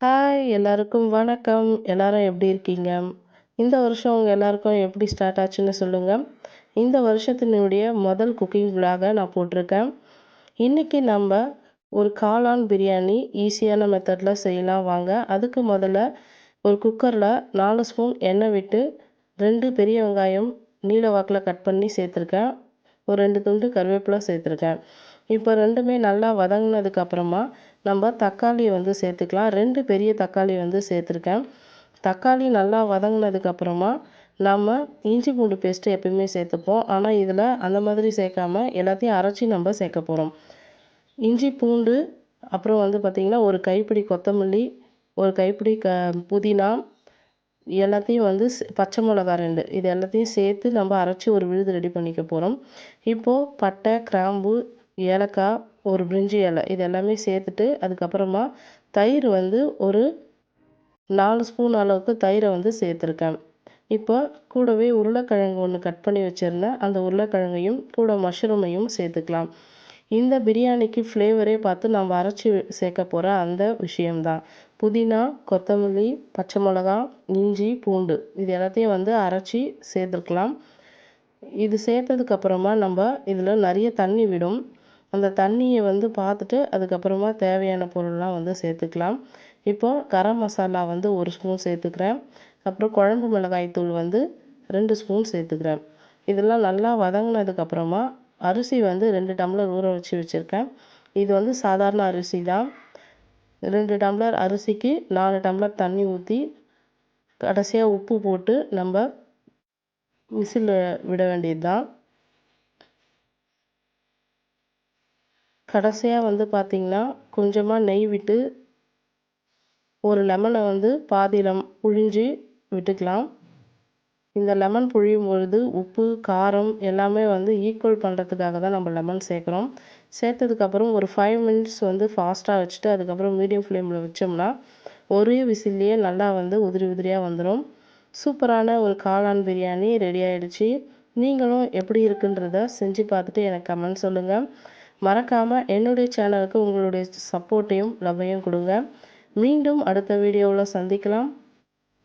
Hi எல்லாருக்கும் வணக்கம். எல்லாரும் எப்படி இருக்கீங்க? இந்த வருஷம் உங்கள் எல்லாருக்கும் எப்படி ஸ்டார்ட் ஆச்சுன்னு சொல்லுங்கள் இந்த வருஷத்தினுடைய முதல் குக்கிங் விழாக நான் போட்டிருக்கேன். இன்றைக்கி நம்ம ஒரு காளான் பிரியாணி ஈஸியான மெத்தடில் செய்யலாம் வாங்க. அதுக்கு முதல்ல ஒரு குக்கரில் நாலு ஸ்பூன் எண்ணெய் விட்டு ரெண்டு பெரிய வெங்காயம் நீல வாக்கில் கட் பண்ணி சேர்த்துருக்கேன். ஒரு ரெண்டு துண்டு கருவேப்பிலை சேர்த்துருக்கேன். இப்போ ரெண்டுமே நல்லா வதங்கினதுக்கு அப்புறமா நம்ம தக்காளி வந்து சேர்த்துக்கலாம். ரெண்டு பெரிய தக்காளி வந்து சேர்த்துருக்கேன். தக்காளி நல்லா வதங்கினதுக்கு அப்புறமா நம்ம இஞ்சி பூண்டு பேஸ்ட்டு எப்பயுமே சேர்த்துப்போம். ஆனால் இதில் அந்த மாதிரி சேர்க்காம எல்லாத்தையும் அரைச்சி நம்ம சேர்க்க போகிறோம் இஞ்சி பூண்டு அப்புறம் வந்து பார்த்திங்கன்னா ஒரு கைப்பிடி கொத்தமல்லி, ஒரு கைப்பிடி க புதினா எல்லாத்தையும் வந்து பச்சை மிளகா ரெண்டு இது எல்லாத்தையும் சேர்த்து நம்ம அரைச்சி ஒரு விழுது ரெடி பண்ணிக்க போகிறோம் இப்போது பட்டை, கிராம்பு, ஏலக்காய், ஒரு பிரிஞ்சி இலை இது எல்லாமே சேர்த்துட்டு அதுக்கப்புறமா தயிர் வந்து ஒரு நாலு ஸ்பூன் அளவுக்கு தயிரை வந்து சேர்த்துருக்கேன். இப்போ கூடவே உருளைக்கிழங்கு ஒன்று கட் பண்ணி வச்சுருந்தேன். அந்த உருளைக்கிழங்கையும் கூட மஷ்ரூமையும் சேர்த்துக்கலாம். இந்த பிரியாணிக்கு ஃப்ளேவரே பார்த்து நம்ம அரைச்சி சேர்க்க போகிற அந்த விஷயம் தான். புதினா, கொத்தமல்லி, பச்சை மிளகா, இஞ்சி, பூண்டு இது எல்லாத்தையும் வந்து அரைச்சி சேர்த்துருக்கலாம் இது சேர்த்ததுக்கப்புறமா நம்ம இதில் நிறைய தண்ணி விடும். அந்த தண்ணியை வந்து பார்த்துட்டு அதுக்கப்புறமா தேவையான பொருள்லாம் வந்து சேர்த்துக்கலாம். இப்போ கரம் மசாலா வந்து ஒரு ஸ்பூன் சேர்த்துக்கிறேன். அப்புறம் குழம்பு மிளகாய் தூள் வந்து ரெண்டு ஸ்பூன் சேர்த்துக்கிறேன். இதெல்லாம் நல்லா வதங்கினதுக்கப்புறமா அரிசி வந்து ரெண்டு டம்ளர் ஊற வச்சு வச்சுருக்கேன். இது வந்து சாதாரண அரிசி தான். ரெண்டு டம்ளர் அரிசிக்கு நாலு டம்ளர் தண்ணி ஊற்றி கடைசியாக உப்பு போட்டு நம்ம விசில் விட வேண்டியது தான். கடைசியாக வந்து பார்த்திங்கன்னா கொஞ்சமாக நெய் விட்டு ஒரு லெமனை வந்து பாதி லெம் புழிஞ்சு விட்டுக்கலாம். இந்த லெமன் புழியும் பொழுது உப்பு, காரம் எல்லாமே வந்து ஈக்குவல் பண்ணுறதுக்காக தான் நம்ம லெமன் சேர்க்குறோம். சேர்த்ததுக்கப்புறம் ஒரு ஃபைவ் மினிட்ஸ் வந்து ஃபாஸ்ட்டாக வச்சுட்டு அதுக்கப்புறம் மீடியம் ஃப்ளேமில் வச்சோம்னா ஒரே விசில்லயே நல்லா வந்து உதிரி உதிரியாக வந்துடும் சூப்பரான ஒரு காளான் பிரியாணி ரெடி ஆகிடுச்சி நீங்களும் எப்படி இருக்குன்றத செஞ்சு பார்த்துட்டு எனக்கு கமெண்ட் சொல்லுங்கள் மறக்காமல் என்னுடைய சேனலுக்கு உங்களுடைய சப்போர்ட்டையும், லவ்வையும் கொடுங்க. மீண்டும் அடுத்த வீடியோவில் சந்திக்கலாம்.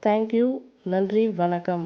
Thank you. நன்றி. வணக்கம்.